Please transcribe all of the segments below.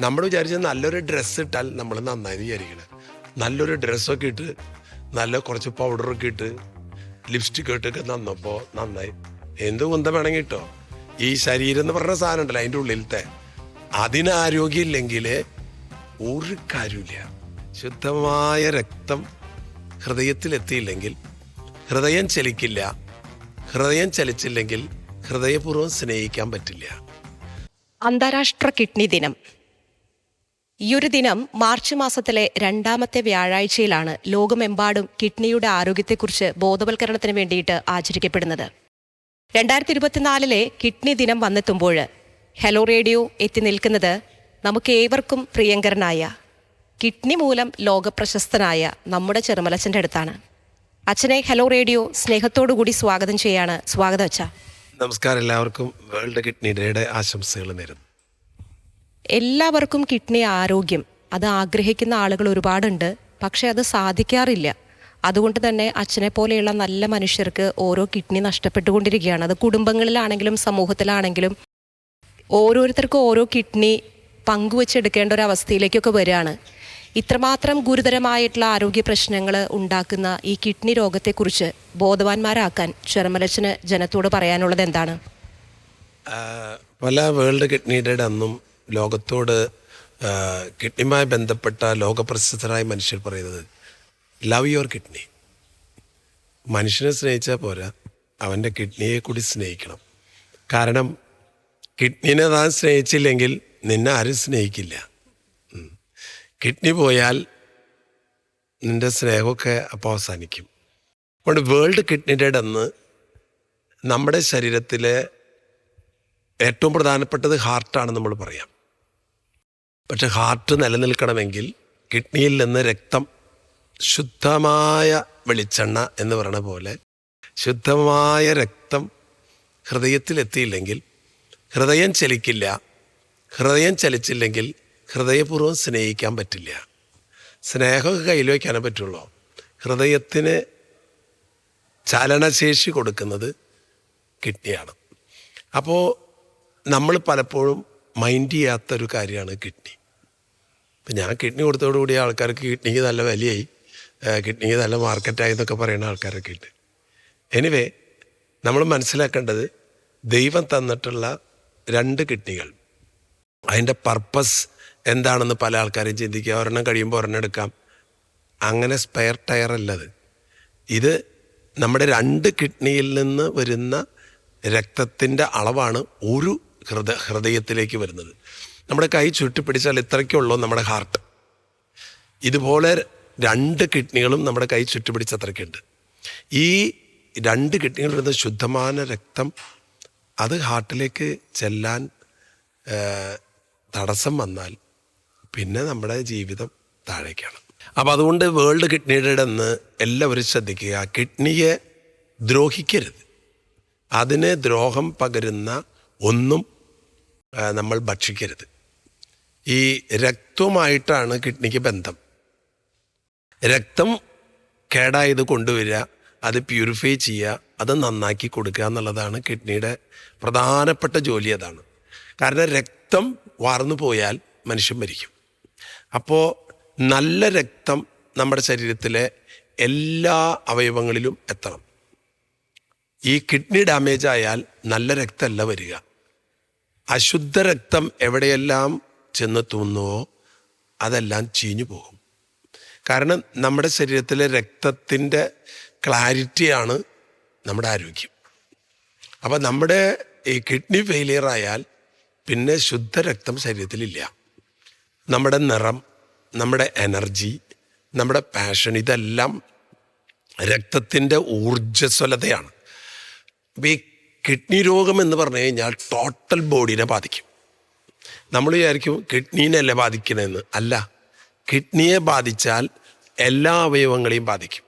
നമ്മൾ വിചാരിച്ച നല്ലൊരു ഡ്രസ്സ് ഇട്ടാൽ നമ്മൾ നന്നായി വിചാരിക്കണം. നല്ലൊരു ഡ്രസ്സൊക്കെ ഇട്ട് നല്ല കുറച്ച് പൗഡറൊക്കെ ഇട്ട് ലിപ്സ്റ്റിക് ഇട്ടൊക്കെ നന്നപ്പോൾ നന്നായി. എന്ത് കുന്തം വേണമെങ്കിൽ ഇട്ടോ ഈ ശരീരം എന്ന് പറഞ്ഞ സാധനം ഉണ്ടല്ലോ അതിന്റെ ഉള്ളിലത്തെ. അതിനാരോഗ്യമില്ലെങ്കിൽ ഒരു കാര്യമില്ല ശുദ്ധമായ രക്തം ഹൃദയത്തിലെത്തിയില്ലെങ്കിൽ ഹൃദയം ചലിക്കില്ല. ഹൃദയം ചലിച്ചില്ലെങ്കിൽ ഹൃദയപൂർവം സ്നേഹിക്കാൻ പറ്റില്ല. അന്താരാഷ്ട്ര കിഡ്നി ദിനം. ഈ ഒരു ദിനം മാർച്ച് മാസത്തിലെ രണ്ടാമത്തെ വ്യാഴാഴ്ചയിലാണ് ലോകമെമ്പാടും കിഡ്നിയുടെ ആരോഗ്യത്തെക്കുറിച്ച് ബോധവൽക്കരണത്തിന് വേണ്ടിയിട്ട് ആചരിക്കപ്പെടുന്നത്. രണ്ടായിരത്തി ഇരുപത്തിനാലിലെ കിഡ്നി ദിനം വന്നെത്തുമ്പോൾ ഹലോ റേഡിയോ എത്തി നിൽക്കുന്നത് നമുക്ക് ഏവർക്കും പ്രിയങ്കരനായ കിഡ്നി മൂലം ലോകപ്രശസ്തനായ നമ്മുടെ ചെറുമലച്ചന്റെ അടുത്താണ്. അച്ഛനെ ഹലോ റേഡിയോ സ്നേഹത്തോടുകൂടി സ്വാഗതം ചെയ്യാണ്. സ്വാഗതം അച്ഛ. നമസ്കാരം എല്ലാവർക്കും വേൾഡ് കിഡ്നി ഡേയുടെ ആശംസകൾ നേരുന്നു. എല്ലാവർക്കും കിഡ്നി ആരോഗ്യം അത് ആഗ്രഹിക്കുന്ന ആളുകൾ ഒരുപാടുണ്ട് പക്ഷേ അത് സാധിക്കാറില്ല. അതുകൊണ്ട് തന്നെ അച്ഛനെ പോലെയുള്ള നല്ല മനുഷ്യർക്ക് ഓരോ കിഡ്നി നഷ്ടപ്പെട്ടുകൊണ്ടിരിക്കുകയാണ്. അത് കുടുംബങ്ങളിലാണെങ്കിലും സമൂഹത്തിലാണെങ്കിലും ഓരോരുത്തർക്കും ഓരോ കിഡ്നി പങ്കുവെച്ചെടുക്കേണ്ട ഒരു അവസ്ഥയിലേക്കൊക്കെ വരികയാണ്. ഇത്രമാത്രം ഗുരുതരമായിട്ടുള്ള ആരോഗ്യ പ്രശ്നങ്ങൾ ഉണ്ടാക്കുന്ന ഈ കിഡ്നി രോഗത്തെക്കുറിച്ച് ബോധവാന്മാരാക്കാൻ ചെറുമലച്ചന് ജനത്തോട് പറയാനുള്ളത് എന്താണ്? പല വേൾഡ് കിഡ്നി ഡേ അന്നും ലോകത്തോട് കിഡ്നിയുമായി ബന്ധപ്പെട്ട ലോകപ്രസിദ്ധരായ മനുഷ്യർ പറയുന്നത് ലവ് യുവർ കിഡ്നി മനുഷ്യനെ സ്നേഹിച്ചാൽ പോരാ അവന്റെ കിഡ്നിയെ കൂടി സ്നേഹിക്കണം. കാരണം കിഡ്നിനെ താൻ സ്നേഹിച്ചില്ലെങ്കിൽ നിന്നെ ആരും സ്നേഹിക്കില്ല. കിഡ്നി പോയാൽ നിന്റെ സ്നേഹമൊക്കെ അപ്പോൾ അവസാനിക്കും. അതുകൊണ്ട് വേൾഡ് കിഡ്നി ഡേഡ് അന്ന് നമ്മുടെ ശരീരത്തിലെ ഏറ്റവും പ്രധാനപ്പെട്ടത് ഹാർട്ടാണ് നമ്മൾ പറയാം. പക്ഷെ ഹാർട്ട് നിലനിൽക്കണമെങ്കിൽ കിഡ്നിയിൽ നിന്ന് രക്തം ശുദ്ധമായ വെളിച്ചെണ്ണ എന്ന് പറയുന്ന പോലെ ശുദ്ധമായ രക്തം ഹൃദയത്തിൽ എത്തിയില്ലെങ്കിൽ ഹൃദയം ചലിക്കില്ല ഹൃദയം ചലിച്ചില്ലെങ്കിൽ ഹൃദയപൂർവം സ്നേഹിക്കാൻ പറ്റില്ല. സ്നേഹമൊക്കെ കയ്യിൽ വയ്ക്കാനേ പറ്റുള്ളൂ. ഹൃദയത്തിന് ചലനശേഷി കൊടുക്കുന്നത് കിഡ്നിയാണ്. അപ്പോൾ നമ്മൾ പലപ്പോഴും മൈൻഡ് ചെയ്യാത്തൊരു കാര്യമാണ് കിഡ്നി ഇപ്പം ഞാൻ കിഡ്നി കൊടുത്തോടുകൂടി ആൾക്കാർക്ക് കിഡ്നിക്ക് നല്ല വിലയായി. കിഡ്നിക്ക് നല്ല മാർക്കറ്റായി എന്നൊക്കെ പറയുന്ന ആൾക്കാരൊക്കെ ഉണ്ട്. എനിവേ നമ്മൾ മനസ്സിലാക്കേണ്ടത് ദൈവം തന്നിട്ടുള്ള രണ്ട് കിഡ്നികൾ അതിന്റെ പർപ്പസ് എന്താണെന്ന് പല ആൾക്കാരും ചിന്തിക്കുക. ഒരെണ്ണം കഴിയുമ്പോൾ ഒരെണ്ണം എടുക്കാം. അങ്ങനെ സ്പെയർ ടയർ അല്ലത് ഇത് നമ്മുടെ രണ്ട് കിഡ്നിയിൽ നിന്ന് വരുന്ന രക്തത്തിന്റെ അളവാണ് ഒരു ഹൃദ ഹൃദയത്തിലേക്ക് വരുന്നത്. നമ്മുടെ കൈ ചുറ്റിപ്പിടിച്ചാൽ ഇത്രയ്ക്കുള്ളൂ നമ്മുടെ ഹാർട്ട് ഇതുപോലെ രണ്ട് കിഡ്നികളും നമ്മുടെ കൈ ചുറ്റുപിടിച്ച് അത്രയ്ക്കുണ്ട് ഈ രണ്ട് കിഡ്നികളിൽ ശുദ്ധമായ രക്തം അത് ഹാർട്ടിലേക്ക് ചെല്ലാൻ തടസ്സം വന്നാൽ പിന്നെ നമ്മുടെ ജീവിതം താഴേക്കാണ്. അപ്പം അതുകൊണ്ട് വേൾഡ് കിഡ്നിയുടെ എന്ന് എല്ലാവരും ശ്രദ്ധിക്കുക. കിഡ്നിയെ ദ്രോഹിക്കരുത്. അതിന് ദ്രോഹം പകരുന്ന ഒന്നും നമ്മൾ ഭക്ഷിക്കരുത്. ഈ രക്തവുമായിട്ടാണ് കിഡ്നിക്ക് ബന്ധം. രക്തം കേടായത് കൊണ്ടുവരിക അത് പ്യൂരിഫൈ ചെയ്യുക അത് നന്നാക്കി കൊടുക്കുക എന്നുള്ളതാണ് കിഡ്നിയുടെ പ്രധാനപ്പെട്ട ജോലി അതാണ്. കാരണം രക്തം വാർന്നു പോയാൽ മനുഷ്യൻ മരിക്കും. അപ്പോൾ നല്ല രക്തം നമ്മുടെ ശരീരത്തിലെ എല്ലാ അവയവങ്ങളിലും എത്തണം. ഈ കിഡ്നി ഡാമേജ് ആയാൽ നല്ല രക്തമല്ല വരിക. അശുദ്ധ രക്തം എവിടെയെല്ലാം ചെന്നെത്തുന്നുവോ അതെല്ലാം ചീഞ്ഞു പോകും. കാരണം നമ്മുടെ ശരീരത്തിലെ രക്തത്തിന്റെ ക്ലാരിറ്റിയാണ് നമ്മുടെ ആരോഗ്യം. അപ്പം നമ്മുടെ ഈ കിഡ്നി ഫെയിലിയർ ആയാൽ പിന്നെ ശുദ്ധ ശുദ്ധരക്തം ശരീരത്തിലില്ല. നമ്മുടെ നിറം നമ്മുടെ എനർജി നമ്മുടെ പാഷൻ ഇതെല്ലാം രക്തത്തിന്റെ ഊർജസ്വലതയാണ്. ഈ കിഡ്നി രോഗം എന്ന് പറഞ്ഞു കഴിഞ്ഞാൽ ടോട്ടൽ ബോഡീനെ ബാധിക്കും. നമ്മൾ വിചാരിക്കും കിഡ്നീനല്ലേ ബാധിക്കണമെന്ന് അല്ല കിഡ്നിയെ ബാധിച്ചാൽ എല്ലാ അവയവങ്ങളെയും ബാധിക്കും.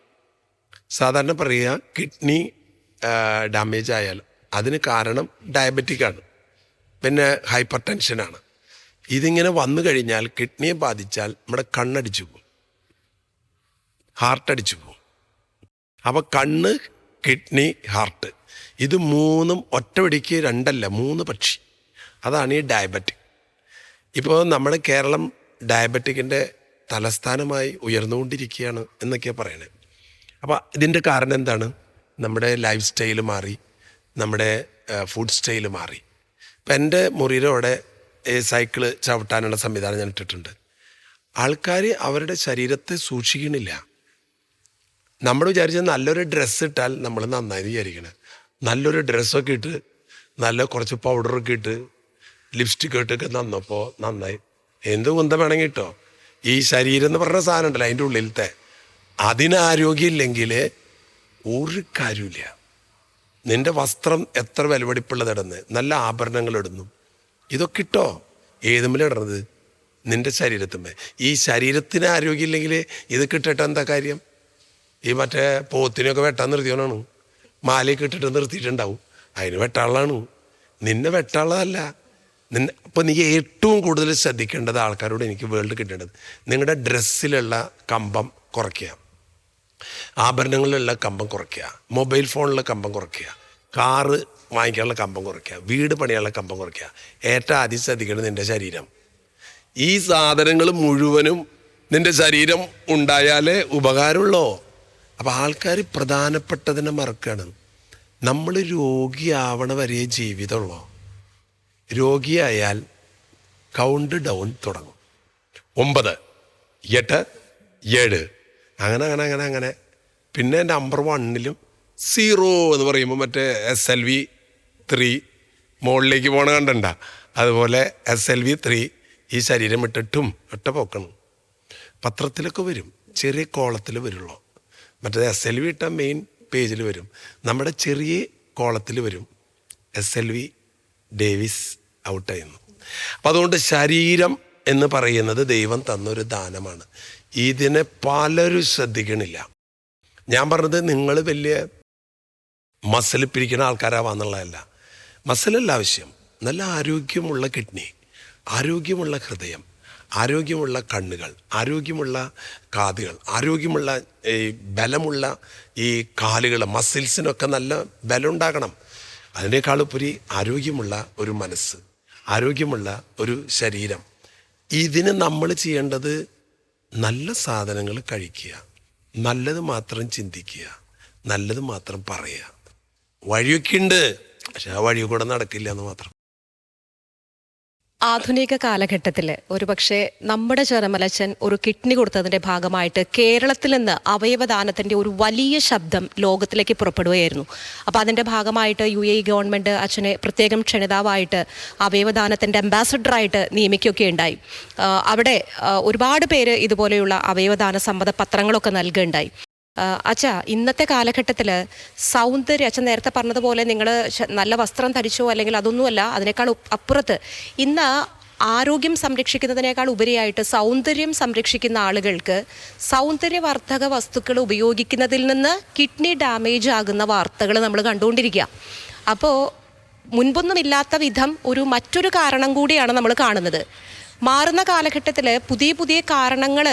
സാധാരണ പറയുക കിഡ്നി ഡാമേജ് ആയാൽ. അതിന് കാരണം ഡയബറ്റിക് ആണ്. പിന്നെ ഹൈപ്പർ ടെൻഷനാണ് ഇതിങ്ങനെ വന്നു കഴിഞ്ഞാൽ കിഡ്നിയെ ബാധിച്ചാൽ നമ്മുടെ കണ്ണടിച്ചു പോകും. ഹാർട്ട് അടിച്ചു പോകും. അപ്പോൾ കണ്ണ് കിഡ്നി ഹാർട്ട് ഇത് മൂന്നും ഒറ്റവടിക്ക് രണ്ടല്ല മൂന്ന് പക്ഷി. അതാണ് ഈ ഡയബറ്റിക്. ഇപ്പോൾ നമ്മുടെ കേരളം ഡയബറ്റിക്കിന്റെ തലസ്ഥാനമായി ഉയർന്നുകൊണ്ടിരിക്കുകയാണ് എന്നൊക്കെയാണ് പറയണത് അപ്പോൾ ഇതിന്റെ കാരണം എന്താണ്? നമ്മുടെ ലൈഫ് സ്റ്റൈൽ മാറി നമ്മുടെ ഫുഡ് സ്റ്റൈൽ മാറി. ഇപ്പം എന്റെ മുറിയിലൂടെ സൈക്കിൾ ചവിട്ടാനുള്ള സംവിധാനം ഞാൻ ഇട്ടിട്ടുണ്ട്. ആൾക്കാർ അവരുടെ ശരീരത്തെ സൂക്ഷിക്കണില്ല. നമ്മൾ വിചാരിച്ച നല്ലൊരു ഡ്രസ്സ് ഇട്ടാൽ നമ്മൾ നന്നായി വിചാരിക്കണം. നല്ലൊരു ഡ്രസ്സൊക്കെ ഇട്ട് നല്ല കുറച്ച് പൗഡറൊക്കെ ഇട്ട് ലിപ്സ്റ്റിക് ഇട്ടൊക്കെ നന്നപ്പോൾ നന്നായി. എന്ത് കുന്തം വേണമെങ്കിൽ ഇട്ടോ ഈ ശരീരം എന്ന് പറഞ്ഞ സാധനം ഉണ്ടല്ലോ അതിന്റെ ഉള്ളിലത്തെ അതിനാരോഗ്യമില്ലെങ്കിൽ ഒരു കാര്യമില്ല നിന്റെ വസ്ത്രം എത്ര വിലവെടിപ്പുള്ളതിടന്ന് നല്ല ആഭരണങ്ങൾ ഇടുന്നു. ഇതൊക്കെ ഇട്ടോ? ഏതുമില്ല ഇടണത്? നിന്റെ ശരീരത്തിന്മേ ഈ ശരീരത്തിന് ആരോഗ്യമില്ലെങ്കിൽ ഇത് കിട്ടട്ടെ എന്താ കാര്യം? ഈ മറ്റേ പോത്തിനെയൊക്കെ വെട്ടാൻ നിർത്തിയോനാണ് മാലയൊക്കെ ഇട്ടിട്ട് നിർത്തിയിട്ടുണ്ടാവും. അതിന് വെട്ടാളാണ്. നിന്നെ വെട്ടാളല്ല നിന്നെ അപ്പോൾ നീ ഏറ്റവും കൂടുതൽ ശ്രദ്ധിക്കേണ്ടത് ആൾക്കാരോട് എനിക്ക് വേൾഡ് കിട്ടേണ്ടത്. നിങ്ങളുടെ ഡ്രസ്സിലുള്ള കമ്പം കുറയ്ക്കുക. ആഭരണങ്ങളിലുള്ള കമ്പം കുറയ്ക്കുക. മൊബൈൽ ഫോണിലെ കമ്പം കുറയ്ക്കുക. കാറ് വാങ്ങിക്കാനുള്ള കമ്പം കുറയ്ക്കുക. വീട് പണിയാനുള്ള കമ്പം കുറയ്ക്കുക. ഏറ്റവും ആദ്യം ശ്രദ്ധിക്കേണ്ടത് നിന്റെ ശരീരം. ഈ സാധനങ്ങൾ മുഴുവനും നിന്റെ ശരീരം ഉണ്ടായാലേ ഉപകാരമുള്ളൂ. അപ്പോൾ ആൾക്കാർ പ്രധാനപ്പെട്ടതിനെ മറക്കാണ്. നമ്മൾ രോഗിയാവണ വരെ ജീവിതമുള്ളൂ രോഗിയായാൽ കൗണ്ട് ഡൗൺ തുടങ്ങും. ഒമ്പത് എട്ട് ഏഴ്. അങ്ങനെ അങ്ങനെ അങ്ങനെ അങ്ങനെ. പിന്നെ നമ്പർ വണ്ണിലും സീറോ എന്ന് പറയുമ്പോൾ മറ്റേ എസ് എൽ വി ത്രീ മുകളിലേക്ക് പോണ കണ്ടണ്ട. അതുപോലെ എസ് എൽ വി ത്രീ ഈ ശരീരം ഇട്ടിട്ടും ഒറ്റ പോക്കണം. പത്രത്തിലൊക്കെ വരും. ചെറിയ കോളത്തിൽ വരുള്ളൂ. മറ്റേ എസ് എൽ വി ഇട്ട മെയിൻ പേജിൽ വരും. നമ്മുടെ ചെറിയ കോളത്തിൽ വരും. എസ് എൽ വി ഡേവിസ് ഔട്ടായിരുന്നു അപ്പം അതുകൊണ്ട് ശരീരം എന്ന് പറയുന്നത് ദൈവം തന്നൊരു ദാനമാണ്. ഇതിനെ പലരും ശ്രദ്ധിക്കണില്ല. ഞാൻ പറഞ്ഞത് നിങ്ങൾ വലിയ മസിൽ പിരിക്കുന്ന ആൾക്കാരാവാന്നുള്ളതല്ല. മസിലല്ല ആവശ്യം. നല്ല ആരോഗ്യമുള്ള കിഡ്നി ആരോഗ്യമുള്ള ഹൃദയം. ആരോഗ്യമുള്ള കണ്ണുകൾ ആരോഗ്യമുള്ള കാതുകൾ ആരോഗ്യമുള്ള ഈ ബലമുള്ള ഈ കാലുകൾ മസിൽസിനൊക്കെ നല്ല ബലം ഉണ്ടാകണം അതിനേക്കാൾ ഉപരി ആരോഗ്യമുള്ള ഒരു മനസ്സ് ആരോഗ്യമുള്ള ഒരു ശരീരം. ഇതിന് നമ്മൾ ചെയ്യേണ്ടത് നല്ല സാധനങ്ങൾ കഴിക്കുക നല്ലത് മാത്രം ചിന്തിക്കുക നല്ലത് മാത്രം പറയുക. വഴിയൊക്കെ ഉണ്ട് പക്ഷെ ആ വഴി കൂടെ നടക്കില്ല എന്ന് മാത്രം. ആധുനിക കാലഘട്ടത്തിൽ ഒരുപക്ഷെ നമ്മുടെ ചെറുമലച്ചൻ ഒരു കിഡ്നി കൊടുത്തതിന്റെ ഭാഗമായിട്ട് കേരളത്തിൽ നിന്ന് അവയവദാനത്തിന്റെ ഒരു വലിയ ശബ്ദം ലോകത്തിലേക്ക് പുറപ്പെടുകയായിരുന്നു. അപ്പോൾ അതിന്റെ ഭാഗമായിട്ട് യു എ ഗവൺമെന്റ് അച്ഛനെ പ്രത്യേകം ക്ഷണിതാവായിട്ട് അവയവദാനത്തിന്റെ അംബാസഡറായിട്ട് നിയമിക്കുകയൊക്കെ ഉണ്ടായി. അവിടെ ഒരുപാട് പേര് ഇതുപോലെയുള്ള അവയവദാന സമ്മത പത്രങ്ങളൊക്കെ നൽകുകയുണ്ടായി. അച്ഛ ഇന്നത്തെ കാലഘട്ടത്തിൽ സൗന്ദര്യം അച്ഛൻ നേരത്തെ പറഞ്ഞതുപോലെ നിങ്ങൾ നല്ല വസ്ത്രം ധരിച്ചോ അല്ലെങ്കിൽ അതൊന്നുമല്ല അതിനേക്കാൾ അപ്പുറത്ത്. ഇന്ന് ആരോഗ്യം സംരക്ഷിക്കുന്നതിനേക്കാൾ ഉപരിയായിട്ട് സൗന്ദര്യം സംരക്ഷിക്കുന്ന ആളുകൾക്ക് സൗന്ദര്യവർദ്ധക വസ്തുക്കൾ ഉപയോഗിക്കുന്നതിൽ നിന്ന് കിഡ്നി ഡാമേജ് ആകുന്ന വാർത്തകൾ നമ്മൾ കണ്ടുകൊണ്ടിരിക്കുക അപ്പോൾ മുൻപൊന്നുമില്ലാത്ത വിധം ഒരു മറ്റൊരു കാരണം കൂടിയാണ് നമ്മൾ കാണുന്നത്. മാറുന്ന കാലഘട്ടത്തിൽ പുതിയ പുതിയ കാരണങ്ങൾ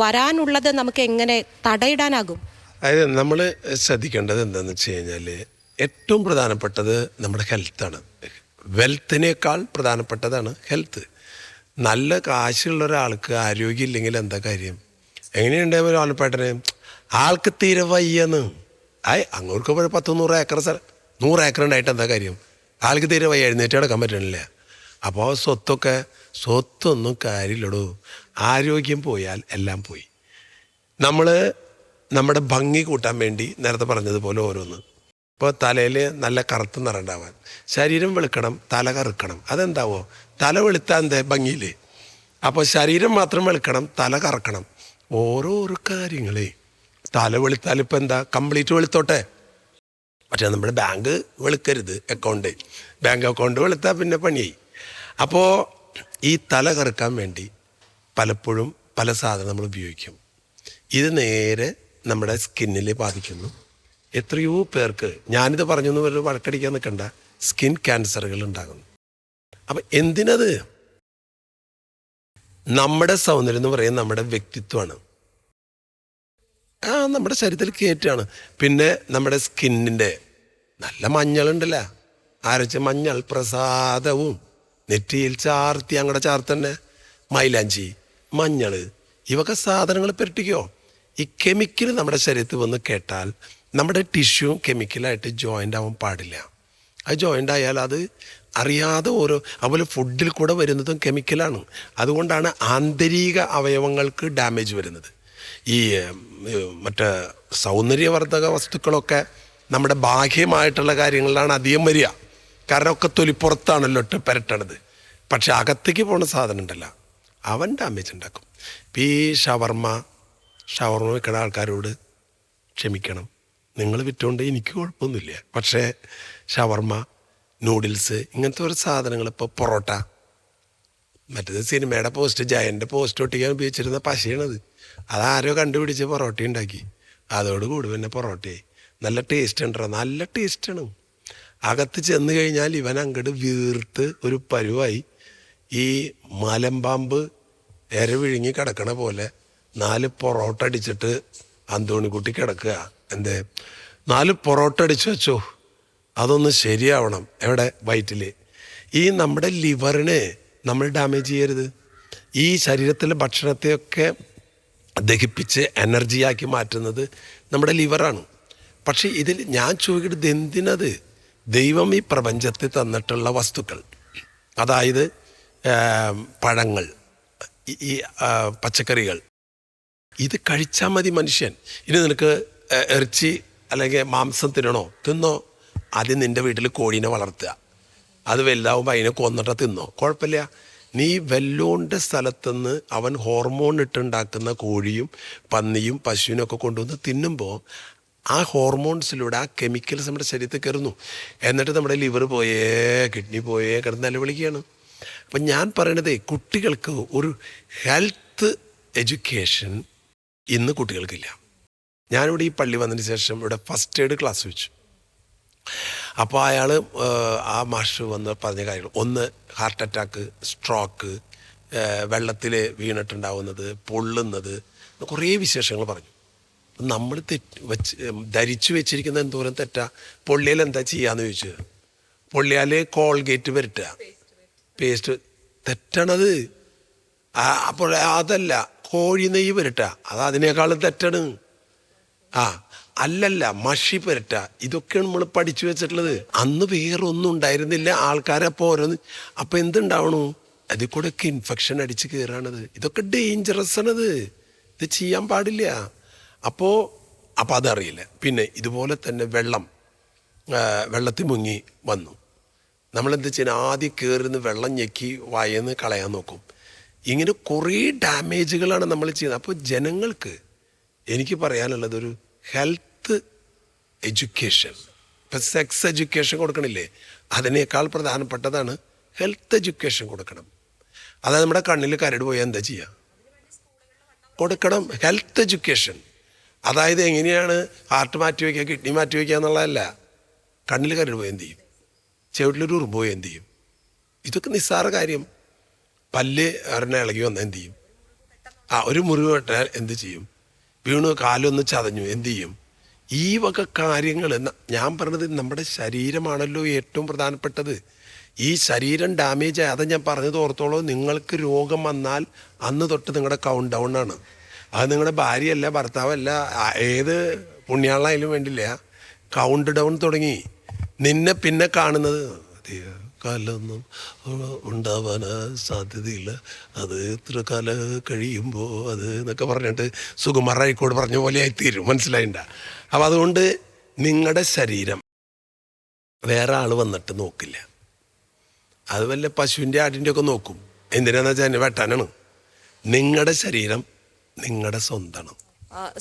വരാനുള്ളത് നമുക്ക് എങ്ങനെ തടയിടാനാകും? അതായത് നമ്മൾ ശ്രദ്ധിക്കേണ്ടത് എന്താണെന്ന് വെച്ച് കഴിഞ്ഞാൽ ഏറ്റവും പ്രധാനപ്പെട്ടത് നമ്മുടെ ഹെൽത്താണ്. വെൽത്തിനേക്കാൾ പ്രധാനപ്പെട്ടതാണ് ഹെൽത്ത്. നല്ല കാശുള്ള ഒരാൾക്ക് ആരോഗ്യം ഇല്ലെങ്കിൽ എന്താ കാര്യം? എങ്ങനെയുണ്ട് ആൽപ്പേട്ടന് ആൾക്ക് തീരെ വയ്യെന്ന്. ആയ് അങ്ങോട്ട് പോയി പത്ത് നൂറ് ഏക്കർ സ്ഥലം നൂറ് ഏക്കർ ഉണ്ടായിട്ട് എന്താ കാര്യം? ആൾക്ക് തീരെ വയ്യ എഴുന്നേറ്റ് കിടക്കാൻ പറ്റണില്ല. അപ്പോൾ സ്വത്തൊക്കെ സ്വത്തൊന്നും കാര്യമില്ലടോ. ആരോഗ്യം പോയാൽ എല്ലാം പോയി. നമ്മൾ നമ്മുടെ ഭംഗി കൂട്ടാൻ വേണ്ടി നേരത്തെ പറഞ്ഞതുപോലെ ഓരോന്ന്. ഇപ്പോൾ തലയിൽ നല്ല കറുത്ത നിറം ഉണ്ടാവാൻ ശരീരം വെളുക്കണം തല കറുക്കണം. അതെന്താവോ? തല വെളുത്താൻ എന്താ ഭംഗിയില്ലേ? അപ്പോൾ ശരീരം മാത്രം വെളുക്കണം തല കറക്കണം. ഓരോരോ കാര്യങ്ങളെ. തല വെളുത്താൽ ഇപ്പം എന്താ? കംപ്ലീറ്റ് വെളുത്തോട്ടെ? പക്ഷേ നമ്മുടെ ബാങ്ക് വെളുക്കരുത് അക്കൗണ്ട് ബാങ്ക് അക്കൗണ്ട് വെളുത്താൽ പിന്നെ പണിയായി. അപ്പോൾ ഈ തല കറുക്കാൻ വേണ്ടി പലപ്പോഴും പല സാധനം നമ്മൾ ഉപയോഗിക്കും. ഇത് നേരെ നമ്മുടെ സ്കിന്നിൽ ബാധിക്കുന്നു. എത്രയോ പേർക്ക് ഞാനിത് പറഞ്ഞു ഒരു വഴക്കടിക്കാൻ നിൽക്കണ്ട സ്കിൻ ക്യാൻസറുകൾ ഉണ്ടാകുന്നു. അപ്പം എന്തിനത്? നമ്മുടെ സൗന്ദര്യം എന്ന് പറയുന്നത് നമ്മുടെ വ്യക്തിത്വമാണ്. ആ നമ്മുടെ ശരീരത്തിൽ കയറ്റാണ് പിന്നെ നമ്മുടെ സ്കിന്നിന്റെ നല്ല മഞ്ഞളുണ്ടല്ല. അരച്ച മഞ്ഞൾ പ്രസാദവും നെറ്റിയിൽ ചാർത്തി അങ്ങടെ ചാർത്തന്നെ. മൈലാഞ്ചി മഞ്ഞൾ ഇവൊക്കെ സാധനങ്ങൾ പുരട്ടിക്കോ? ഈ കെമിക്കൽ നമ്മുടെ ശരീരത്തിൽ വന്ന് കേട്ടാൽ നമ്മുടെ ടിഷ്യൂ കെമിക്കലായിട്ട് ജോയിന്റ് ആവാൻ പാടില്ല. അത് ജോയിന്റ് ആയാൽ അത് അറിയാതെ ഓരോ അതുപോലെ ഫുഡിൽ കൂടെ വരുന്നതും കെമിക്കലാണ് അതുകൊണ്ടാണ് ആന്തരിക അവയവങ്ങൾക്ക് ഡാമേജ് വരുന്നത്. ഈ മറ്റേ സൗന്ദര്യവർദ്ധക വസ്തുക്കളൊക്കെ നമ്മുടെ ബാഹ്യമായിട്ടുള്ള കാര്യങ്ങളിലാണ് അധികം വരിക. കാരണം ഒക്കെ തൊലിപ്പുറത്താണല്ലോ ഇട്ട് പെരട്ടണത്. പക്ഷെ അകത്തേക്ക് പോണ സാധനം ഉണ്ടല്ല. അവൻ ഡാമേജ് ഉണ്ടാക്കും. ഈ ഷവർമ്മ ഷവർമ്മ വെക്കണ ആൾക്കാരോട് ക്ഷമിക്കണം. നിങ്ങൾ വിറ്റോണ്ട് എനിക്ക് കുഴപ്പമൊന്നുമില്ല. പക്ഷേ ഷവർമ നൂഡിൽസ് ഇങ്ങനത്തെ ഒരു സാധനങ്ങൾ ഇപ്പോൾ പൊറോട്ട മറ്റേത് സിനിമയുടെ പോസ്റ്റ് ജയന്റെ പോസ്റ്റ് ഒട്ടിക്കാൻ ഉപയോഗിച്ചിരുന്ന പശയാണത്. അതാരോ കണ്ടുപിടിച്ച് പൊറോട്ട ഉണ്ടാക്കി. അതോട് കൂടി പിന്നെ പൊറോട്ടയായി നല്ല ടേസ്റ്റ് ഉണ്ടോ നല്ല ടേസ്റ്റാണ് അകത്ത് ചെന്ന് കഴിഞ്ഞാൽ ഇവൻ അങ്ങോട്ട് വീർത്ത് ഒരു പരുവായി. ഈ മലമ്പാമ്പ് എര വിഴുങ്ങി കിടക്കണ പോലെ നാല് പൊറോട്ട അടിച്ചിട്ട് അന്തോണിക്കുട്ടി കിടക്കുക. എന്തേ? നാല് പൊറോട്ട അടിച്ചു വെച്ചോ. അതൊന്ന് ശരിയാവണം. എവിടെ? വയറ്റിൽ ഈ നമ്മുടെ ലിവറിനെ നമ്മൾ ഡാമേജ് ചെയ്യരുത്. ഈ ശരീരത്തിലെ ഭക്ഷണത്തെയൊക്കെ ദഹിപ്പിച്ച് എനർജിയാക്കി മാറ്റുന്നത് നമ്മുടെ ലിവറാണ്. പക്ഷേ ഇതിൽ ഞാൻ ചോദിക്കുന്നത് എന്തിനത്? ദൈവം ഈ പ്രപഞ്ചത്തിൽ തന്നിട്ടുള്ള വസ്തുക്കൾ. അതായത് പഴങ്ങൾ ഈ- പച്ചക്കറികൾ. ഇത് കഴിച്ചാൽ മതി മനുഷ്യൻ. ഇനി നിനക്ക് ഇറച്ചി അല്ലെങ്കിൽ മാംസം തിന്നണോ? തിന്നോ. ആദ്യം നിന്റെ വീട്ടിൽ കോഴീനെ വളർത്തുക. അത് വലുതാവുമ്പോൾ അതിനെ കൊന്നിട്ട് തിന്നോ. കുഴപ്പമില്ല. നീ വെല്ലോണ്ട സ്ഥലത്തുനിന്ന് അവൻ ഹോർമോൺ ഇട്ടുണ്ടാക്കുന്ന കോഴിയും പന്നിയും പശുവിനും ഒക്കെ കൊണ്ടുവന്ന് തിന്നുമ്പോൾ ആ ഹോർമോൺസിലൂടെ ആ കെമിക്കൽസ് നമ്മുടെ ശരീരത്തിൽ കയറുന്നു. എന്നിട്ട് നമ്മുടെ ലിവർ പോയേ കിഡ്നി പോയേ കിടന്ന് നിലവിളിക്കുകയാണ്. അപ്പം ഞാൻ പറയണതേ കുട്ടികൾക്ക് ഒരു ഹെൽത്ത് എഡ്യൂക്കേഷൻ ഇന്ന് കുട്ടികൾക്കില്ല. ഞാനിവിടെ ഈ പള്ളി വന്നതിന് ശേഷം ഇവിടെ ഫസ്റ്റ് എയ്ഡ് ക്ലാസ് വെച്ചു. അപ്പോൾ അയാൾ ആ മാഷ് വന്ന് പറഞ്ഞ കാര്യങ്ങൾ. ഒന്ന് ഹാർട്ട് അറ്റാക്ക് സ്ട്രോക്ക് വെള്ളത്തിൽ വീണിട്ടുണ്ടാവുന്നത് പൊള്ളുന്നത് കുറേ വിശേഷങ്ങൾ പറഞ്ഞു. നമ്മൾ തെറ്റ് വെച്ച് ധരിച്ചു വെച്ചിരിക്കുന്ന എന്തോരം തെറ്റാ? പൊള്ളിയാൽ എന്താ ചെയ്യാന്ന് ചോദിച്ചു. പൊള്ളിയാൽ കോൾഗേറ്റ് വരട്ടുക പേസ്റ്റ് തെറ്റാണത്. അപ്പോൾ അതല്ല. കോഴി നെയ്യ് പുരട്ട. അത് അതിനേക്കാളും തെറ്റാണ്. ആ അല്ലല്ല മഷി പുരട്ട. ഇതൊക്കെയാണ് നമ്മൾ പഠിച്ചു വെച്ചിട്ടുള്ളത്. അന്ന് വേറെ ഒന്നും ഉണ്ടായിരുന്നില്ല ആൾക്കാരപ്പോൾ ഓരോന്ന് അപ്പം എന്തുണ്ടാവണു? അതിൽ കൂടെ ഒക്കെ ഇൻഫെക്ഷൻ അടിച്ച് കയറാണത് ഇതൊക്കെ ഡേഞ്ചറസ് ആണത്. ഇത് ചെയ്യാൻ പാടില്ല. അപ്പോൾ അപ്പോൾ അതറിയില്ല. പിന്നെ ഇതുപോലെ തന്നെ വെള്ളം വെള്ളത്തിൽ മുങ്ങി വന്നു. നമ്മളെന്താ ചെയ്യുന്നത് ആദ്യം കയറുന്ന വെള്ളം ഞെക്കി വായന്ന് കളയാൻ നോക്കും. ഇങ്ങനെ കുറേ ഡാമേജുകളാണ് നമ്മൾ ചെയ്യുന്നത്. അപ്പോൾ ജനങ്ങൾക്ക് എനിക്ക് പറയാനുള്ളത് ഒരു ഹെൽത്ത് എഡ്യൂക്കേഷൻ. ഇപ്പം സെക്സ് എഡ്യൂക്കേഷൻ കൊടുക്കണില്ലേ? അതിനേക്കാൾ പ്രധാനപ്പെട്ടതാണ് ഹെൽത്ത് എഡ്യൂക്കേഷൻ കൊടുക്കണം. അതായത് നമ്മുടെ കണ്ണിൽ കരട് പോയാൽ എന്താ ചെയ്യുക? കൊടുക്കണം ഹെൽത്ത് എഡ്യൂക്കേഷൻ. അതായത് എങ്ങനെയാണ് ഹാർട്ട് മാറ്റി വയ്ക്കുക കിഡ്നി മാറ്റി വയ്ക്കുക എന്നുള്ളതല്ല. കണ്ണിൽ കരട് പോയി എന്ത് ചെയ്യും? ചെവിട്ടിലൊരു ഉറുമ്പ് പോയി എന്ത് ചെയ്യും? ഇതൊക്കെ നിസ്സാര കാര്യം. പല്ല് ഒരെണ്ണം ഇളകി വന്നാൽ എന്ത് ചെയ്യും? ആ ഒരു മുറിവ് വെട്ടാൽ എന്ത് ചെയ്യും? വീണു കാലൊന്ന് ചതഞ്ഞു എന്ത് ചെയ്യും? ഈ വക കാര്യങ്ങൾ ഞാൻ പറഞ്ഞത് നമ്മുടെ ശരീരമാണല്ലോ ഏറ്റവും പ്രധാനപ്പെട്ടത്. ഈ ശരീരം ഡാമേജ് ആയി ഞാൻ പറഞ്ഞത് ഓർത്തോളൂ നിങ്ങൾക്ക് രോഗം വന്നാൽ അന്ന് തൊട്ട് നിങ്ങളുടെ കൗണ്ട് ഡൗൺ ആണ്. അത് നിങ്ങളുടെ ഭാര്യയല്ല ഭർത്താവല്ല ഏത് പുണ്യാളായാലും വേണ്ടില്ല. കൗണ്ട് ഡൗൺ തുടങ്ങി. നിന്നെ പിന്നെ കാണുന്നത് കാലമൊന്നും ഉണ്ടാവാൻ സാധ്യതയില്ല. അത് ഇത്ര കാലം കഴിയുമ്പോൾ അത് എന്നൊക്കെ പറഞ്ഞിട്ട് സുകുമാറായിക്കോട് പറഞ്ഞ പോലെ ആയിത്തീരും മനസ്സിലായിണ്ട? അപ്പം അതുകൊണ്ട് നിങ്ങളുടെ ശരീരം വേറെ ആൾ വന്നിട്ട് നോക്കില്ല. അത് വല്ല പശുവിന്റെ ആടിന്റെ ഒക്കെ നോക്കും. എന്തിനാന്ന് വെച്ചാൽ വെട്ടാനാണ്. നിങ്ങളുടെ ശരീരം നിങ്ങളുടെ സ്വന്തമാണ്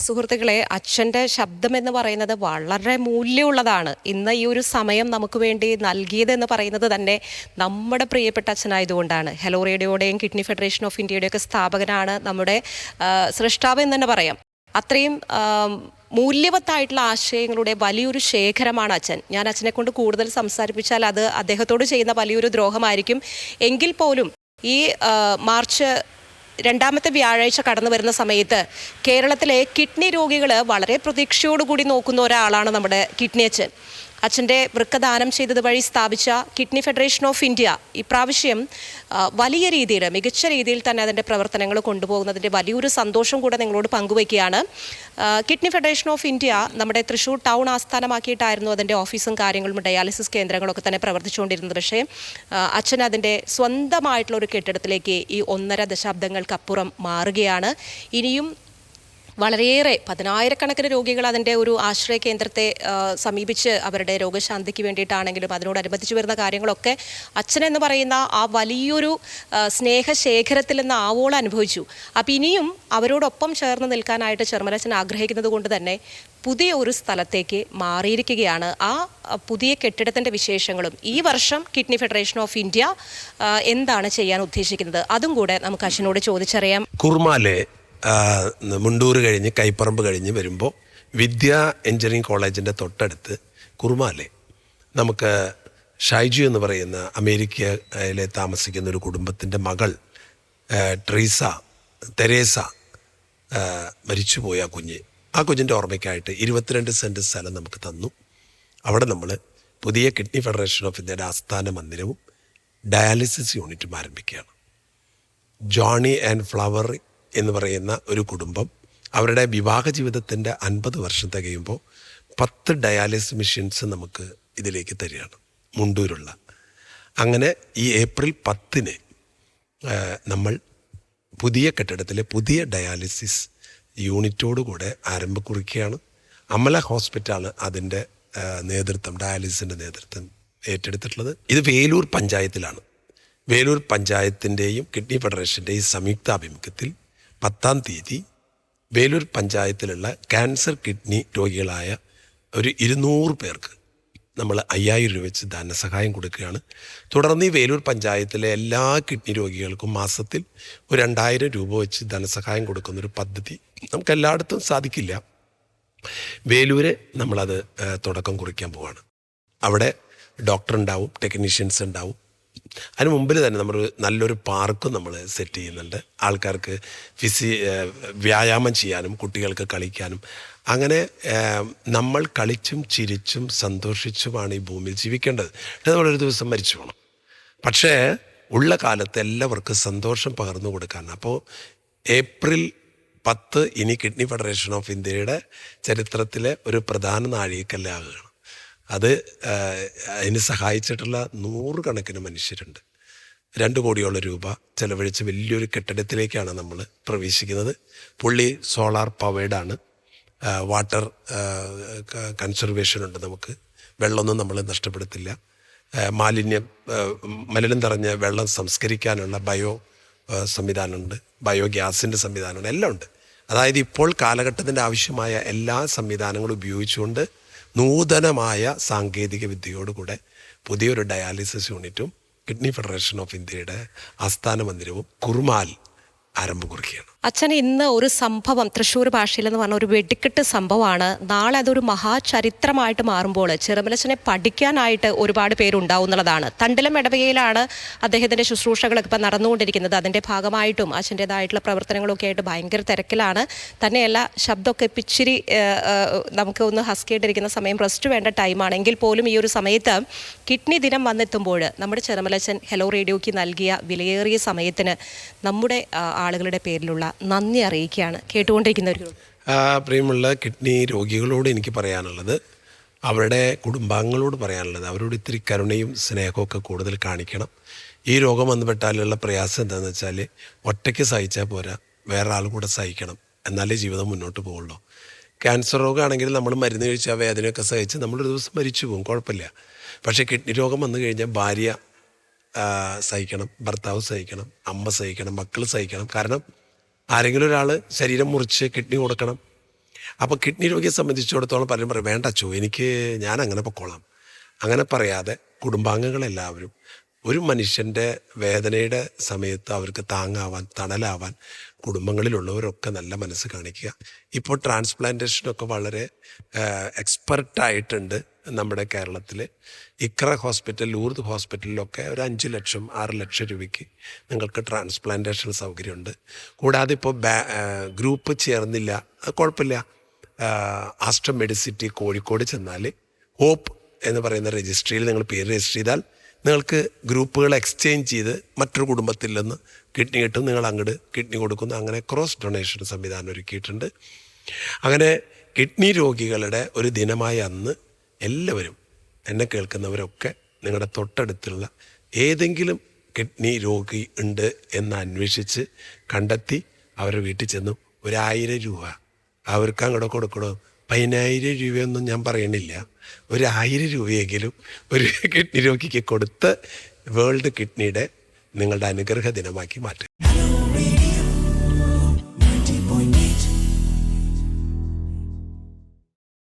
സുഹൃത്തുക്കളെ അച്ഛന്റെ ശബ്ദം എന്ന് പറയുന്നത് വളരെ മൂല്യമുള്ളതാണ്. ഇന്ന് ഈ ഒരു സമയം നമുക്ക് വേണ്ടി നൽകിയതെന്ന് പറയുന്നത് തന്നെ നമ്മുടെ പ്രിയപ്പെട്ട അച്ഛനായതുകൊണ്ടാണ്. ഹെലോ റേഡിയോയുടെയും കിഡ്നി ഫെഡറേഷൻ ഓഫ് ഇന്ത്യയുടെയും ഒക്കെ സ്ഥാപകനാണ് നമ്മുടെ സൃഷ്ടാവ് എന്ന് തന്നെ പറയാം. അത്രയും മൂല്യവത്തായിട്ടുള്ള ആശയങ്ങളുടെ വലിയൊരു ശേഖരമാണ് അച്ഛൻ. ഞാൻ അച്ഛനെ കൊണ്ട് കൂടുതൽ സംസാരിപ്പിച്ചാൽ അത് അദ്ദേഹത്തോട് ചെയ്യുന്ന വലിയൊരു ദ്രോഹമായിരിക്കും. എങ്കിൽ പോലും ഈ മാർച്ച് രണ്ടാമത്തെ വ്യാഴാഴ്ച കടന്നു വരുന്ന സമയത്ത് കേരളത്തിലെ കിഡ്നി രോഗികൾ വളരെ പ്രതീക്ഷയോടുകൂടി നോക്കുന്ന ഒരാളാണ് നമ്മുടെ കിഡ്നി അച്ഛൻ. അച്ഛന്റെ വൃക്ക ദാനം ചെയ്തത് വഴി സ്ഥാപിച്ച കിഡ്നി ഫെഡറേഷൻ ഓഫ് ഇന്ത്യ. ഇപ്രാവശ്യം വലിയ രീതിയിൽ മികച്ച രീതിയിൽ തന്നെ അതിന്റെ പ്രവർത്തനങ്ങൾ കൊണ്ടുപോകുന്നതിന്റെ വലിയൊരു സന്തോഷം കൂടെ നിങ്ങളോട് പങ്കുവയ്ക്കുകയാണ്. കിഡ്നി ഫെഡറേഷൻ ഓഫ് ഇന്ത്യ നമ്മുടെ തൃശ്ശൂർ ടൗൺ ആസ്ഥാനമാക്കിയിട്ടായിരുന്നു അതിന്റെ ഓഫീസും കാര്യങ്ങളും ഡയാലിസിസ് കേന്ദ്രങ്ങളൊക്കെ തന്നെ പ്രവർത്തിച്ചുകൊണ്ടിരുന്നത്. പക്ഷേ അച്ഛൻ അതിന്റെ സ്വന്തമായിട്ടുള്ള ഒരു കെട്ടിടത്തിലേക്ക് ഈ ഒന്നര ദശാബ്ദങ്ങൾക്കപ്പുറം മാറുകയാണ്. ഇനിയും വളരെയേറെ പതിനായിരക്കണക്കിന് രോഗികൾ അതിന്റെ ഒരു ആശ്രയ കേന്ദ്രത്തെ സമീപിച്ച് അവരുടെ രോഗശാന്തിക്ക് വേണ്ടിയിട്ടാണെങ്കിലും അതിനോടനുബന്ധിച്ച് വരുന്ന കാര്യങ്ങളൊക്കെ അച്ഛനെന്ന് പറയുന്ന ആ വലിയൊരു സ്നേഹശേഖരത്തിൽ നിന്ന് ആവോളം അനുഭവിച്ചു. അപ്പം ഇനിയും അവരോടൊപ്പം ചേർന്ന് നിൽക്കാനായിട്ട് ചെറുമലച്ചൻ ആഗ്രഹിക്കുന്നത് കൊണ്ട് തന്നെ പുതിയ ഒരു സ്ഥലത്തേക്ക് മാറിയിരിക്കുകയാണ്. ആ പുതിയ കെട്ടിടത്തിന്റെ വിശേഷങ്ങളും ഈ വർഷം കിഡ്നി ഫെഡറേഷൻ ഓഫ് ഇന്ത്യ എന്താണ് ചെയ്യാൻ ഉദ്ദേശിക്കുന്നത്? അതും കൂടെ നമുക്ക് അച്ഛനോട് ചോദിച്ചറിയാം. കുർമാലെ മുണ്ടൂർ കഴിഞ്ഞ് കൈപ്പറമ്പ് കഴിഞ്ഞ് വരുമ്പോൾ വിദ്യ എഞ്ചിനീയറിംഗ് കോളേജിന്റെ തൊട്ടടുത്ത് കുറുമാലെ. നമുക്ക് ഷൈജു എന്ന് പറയുന്ന അമേരിക്കയിലെ താമസിക്കുന്ന ഒരു കുടുംബത്തിന്റെ മകൾ ട്രീസ തെരേസ മരിച്ചുപോയ ആ കുഞ്ഞ്. ആ കുഞ്ഞിന്റെ ഓർമ്മയ്ക്കായിട്ട് ഇരുപത്തിരണ്ട് സെന്റ് സ്ഥലം നമുക്ക് തന്നു. അവിടെ നമ്മൾ പുതിയ കിഡ്നി ഫെഡറേഷൻ ഓഫ് ഇന്ത്യയുടെ ആസ്ഥാന മന്ദിരവും ഡയാലിസിസ് യൂണിറ്റും ആരംഭിക്കുകയാണ്. ജോണി ആൻഡ് ഫ്ലവർ എന്ന് പറയുന്ന ഒരു കുടുംബം അവരുടെ വിവാഹ ജീവിതത്തിന്റെ അൻപത് വർഷം തികയുമ്പോൾ പത്ത് ഡയാലിസിസ് മെഷീൻസ് നമുക്ക് ഇതിലേക്ക് തരികയാണ് മുണ്ടൂരുള്ള. അങ്ങനെ ഈ ഏപ്രിൽ പത്തിന് നമ്മൾ പുതിയ കെട്ടിടത്തിലെ പുതിയ ഡയാലിസിസ് യൂണിറ്റോടുകൂടെ ആരംഭം കുറിക്കുകയാണ്. അമല ഹോസ്പിറ്റലാണ് അതിന്റെ നേതൃത്വം ഡയാലിസിന്റെ നേതൃത്വം ഏറ്റെടുത്തിട്ടുള്ളത്. ഇത് വേലൂർ പഞ്ചായത്തിലാണ്. വേലൂർ പഞ്ചായത്തിന്റെയും കിഡ്നി ഫെഡറേഷന്റെയും സംയുക്താഭിമുഖ്യത്തിൽ പത്താം തീയതി വേലൂർ പഞ്ചായത്തിലുള്ള ക്യാൻസർ കിഡ്നി രോഗികളായ ഒരു ഇരുന്നൂറ് പേർക്ക് നമ്മൾ അയ്യായിരം രൂപ വെച്ച് ധനസഹായം കൊടുക്കുകയാണ്. തുടർന്ന് ഈ വേലൂർ പഞ്ചായത്തിലെ എല്ലാ കിഡ്നി രോഗികൾക്കും മാസത്തിൽ ഒരു രണ്ടായിരം രൂപ വെച്ച് ധനസഹായം കൊടുക്കുന്ന ഒരു പദ്ധതി നമുക്ക് എല്ലായിടത്തും സാധിക്കില്ല. വേലൂര് നമ്മളത് തുടക്കം കുറിക്കാൻ പോവാണ്. അവിടെ ഡോക്ടർ ഉണ്ടാവും ടെക്നീഷ്യൻസ് ഉണ്ടാവും അതിന് മുമ്പിൽ തന്നെ നമ്മൾ നല്ലൊരു പാർക്കും നമ്മൾ സെറ്റ് ചെയ്യുന്നുണ്ട്. ആൾക്കാർക്ക് ഫിസി വ്യായാമം ചെയ്യാനും കുട്ടികൾക്ക് കളിക്കാനും. അങ്ങനെ നമ്മൾ കളിച്ചും ചിരിച്ചും സന്തോഷിച്ചുമാണ് ഈ ഭൂമിയിൽ ജീവിക്കേണ്ടത്. നമ്മളൊരു ദിവസം മരിച്ചു പോകണം പക്ഷേ ഉള്ള കാലത്ത് എല്ലാവർക്കും സന്തോഷം പകർന്നു കൊടുക്കാൻ അപ്പോൾ ഏപ്രിൽ പത്ത് ഇനി കിഡ്നി ഫെഡറേഷൻ ഓഫ് ഇന്ത്യയുടെ ചരിത്രത്തിലെ ഒരു പ്രധാന നാഴികക്കല്ലാകുകയാണ്. അത് അതിന് സഹായിച്ചിട്ടുള്ള നൂറുകണക്കിന് മനുഷ്യരുണ്ട്. രണ്ട് കോടിയോളം രൂപ ചെലവഴിച്ച് വലിയൊരു കെട്ടിടത്തിലേക്കാണ് നമ്മൾ പ്രവേശിക്കുന്നത്. പുള്ളി സോളാർ പവേഡാണ്. വാട്ടർ കൺസർവേഷൻ ഉണ്ട് നമുക്ക്. വെള്ളമൊന്നും നമ്മൾ നഷ്ടപ്പെടുത്തില്ല. മാലിന്യം മലിനം തറഞ്ഞ വെള്ളം സംസ്കരിക്കാനുള്ള ബയോ സംവിധാനമുണ്ട്. സംവിധാനമുണ്ട് ബയോഗ്യാസിന്റെ സംവിധാനമുണ്ട്. എല്ലാം ഉണ്ട്. അതായത് ഇപ്പോൾ കാലഘട്ടത്തിന്റെ ആവശ്യമായ എല്ലാ സംവിധാനങ്ങളും ഉപയോഗിച്ചുകൊണ്ട് നൂതനമായ സാങ്കേതിക വിദ്യയോടുകൂടെ പുതിയൊരു ഡയാലിസിസ് യൂണിറ്റും കിഡ്നി ഫെഡറേഷൻ ഓഫ് ഇന്ത്യയുടെ ആസ്ഥാന മന്ദിരവും കുർമാൽ ആരംഭം കുറിക്കുകയാണ്. അച്ഛൻ ഇന്ന് ഒരു സംഭവം തൃശ്ശൂർ ഭാഷയിൽ എന്ന് പറഞ്ഞ ഒരു വെടിക്കെട്ട് സംഭവമാണ്. നാളെ അതൊരു മഹാചരിത്രമായിട്ട് മാറുമ്പോൾ ചെറുമലച്ചനെ പഠിക്കാനായിട്ട് ഒരുപാട് പേരുണ്ടാവും എന്നുള്ളതാണ് തണ്ടിലം ഇടവകയിലാണ് അദ്ദേഹത്തിന്റെ ശുശ്രൂഷകളൊക്കെ ഇപ്പം നടന്നുകൊണ്ടിരിക്കുന്നത്. അതിന്റെ ഭാഗമായിട്ടും അച്ഛന്റേതായിട്ടുള്ള പ്രവർത്തനങ്ങളൊക്കെ ആയിട്ട് ഭയങ്കര തിരക്കിലാണ്. തന്നെയല്ല ശബ്ദമൊക്കെ പിച്ചിരി നമുക്ക് ഒന്ന് ഹസ്കിയിട്ടിരിക്കുന്ന സമയം റെസ്റ്റ് വേണ്ട ടൈമാണ് എങ്കിൽ പോലും ഈ ഒരു സമയത്ത് കിഡ്നി ദിനം വന്നെത്തുമ്പോൾ നമ്മുടെ ചെറുമലച്ചൻ ഹെലോ റേഡിയോയ്ക്ക് നൽകിയ വിലയേറിയ സമയത്തിന് നമ്മുടെ ആളുകളുടെ പേരിലുള്ള നന്ദി അറിയിക്കുകയാണ്. കേട്ടുകൊണ്ടിരിക്കുന്ന ഒരു പ്രിയമുള്ള കിഡ്നി രോഗികളോട് എനിക്ക് പറയാനുള്ളത് അവരുടെ കുടുംബാംഗങ്ങളോട് പറയാനുള്ളത് അവരോട് ഇത്തിരി കരുണയും സ്നേഹമൊക്കെ കൂടുതൽ കാണിക്കണം. ഈ രോഗം വന്നുപെട്ടാലുള്ള പ്രയാസം എന്താണെന്ന് വെച്ചാൽ ഒറ്റയ്ക്ക് സഹിച്ചാൽ പോരാ വേറെ ആൾ കൂടെ സഹിക്കണം എന്നാലേ ജീവിതം മുന്നോട്ട് പോകുള്ളൂ. ക്യാൻസർ രോഗമാണെങ്കിൽ നമ്മൾ മരുന്ന് കഴിച്ച് ആ വേദനയൊക്കെ സഹിച്ച് നമ്മളൊരു ദിവസം മരിച്ചു പോകും കുഴപ്പമില്ല. പക്ഷേ കിഡ്നി രോഗം വന്നു കഴിഞ്ഞാൽ ഭാര്യ സഹിക്കണം ഭർത്താവ് സഹിക്കണം അമ്മ സഹിക്കണം മക്കൾ സഹിക്കണം. കാരണം ആരെങ്കിലും ഒരാൾ ശരീരം മുറിച്ച് കിഡ്നി കൊടുക്കണം. അപ്പോൾ കിഡ്നി രോഗിയെ സംബന്ധിച്ചിടത്തോളം പലരും പറയും വേണ്ട അച്ചോ എനിക്ക് ഞാൻ അങ്ങനെ പൊക്കോളാം. അങ്ങനെ പറയാതെ കുടുംബാംഗങ്ങളെല്ലാവരും ഒരു മനുഷ്യന്റെ വേദനയുടെ സമയത്ത് അവർക്ക് താങ്ങാവാൻ തണലാവാൻ കുടുംബങ്ങളിലുള്ളവരൊക്കെ നല്ല മനസ്സ് കാണിക്കുക. ഇപ്പോൾ ട്രാൻസ്പ്ലാന്റേഷനൊക്കെ വളരെ എക്സ്പെർട്ടായിട്ടുണ്ട് നമ്മുടെ കേരളത്തിൽ ഇക്ര ഹോസ്പിറ്റൽ ലൂർദ് ഹോസ്പിറ്റലിലൊക്കെ ഒരു അഞ്ച് ലക്ഷം ആറ് ലക്ഷം രൂപയ്ക്ക് നിങ്ങൾക്ക് ട്രാൻസ്പ്ലാന്റേഷൻ സൗകര്യമുണ്ട്. കൂടാതെ ഇപ്പോൾ ഗ്രൂപ്പ് ചേർന്നില്ല. കുഴപ്പമില്ല. ആസ്ട്ര മെഡിസിറ്റി കോഴിക്കോട് ചെന്നാൽ ഹോപ്പ് എന്ന് പറയുന്ന രജിസ്ട്രിയിൽ നിങ്ങൾ പേര് രജിസ്റ്റർ ചെയ്താൽ നിങ്ങൾക്ക് ഗ്രൂപ്പുകൾ എക്സ്ചേഞ്ച് ചെയ്ത് മറ്റൊരു കുടുംബത്തിൽ നിന്ന് കിഡ്നി കിട്ടും. നിങ്ങൾ അങ്ങോട്ട് കിഡ്നി കൊടുക്കുന്നു. അങ്ങനെ ക്രോസ് ഡൊണേഷൻ സംവിധാനം ഒരുക്കിയിട്ടുണ്ട്. അങ്ങനെ കിഡ്നി രോഗികളുടെ ഒരു ദിനമായ അന്ന് എല്ലാവരും എന്നെ കേൾക്കുന്നവരൊക്കെ നിങ്ങളുടെ തൊട്ടടുത്തുള്ള ഏതെങ്കിലും കിഡ്നി രോഗി ഉണ്ട് എന്ന് അന്വേഷിച്ച് കണ്ടെത്തി അവരുടെ വീട്ടിൽ ചെന്നു. ഒരായിരം രൂപ. അവർക്ക് അങ്ങോട്ട് കൊടുക്കണോ? പതിനായിരം രൂപയൊന്നും ഞാൻ പറയണില്ല. ഒരു ആയിരം രൂപയെങ്കിലും ഒരു കിഡ്നി രോഗിക്ക് കൊടുത്ത് വേൾഡ് കിഡ്നിയുടെ നിങ്ങളുടെ അനുഗ്രഹ ദിനമാക്കി മാറ്റുക.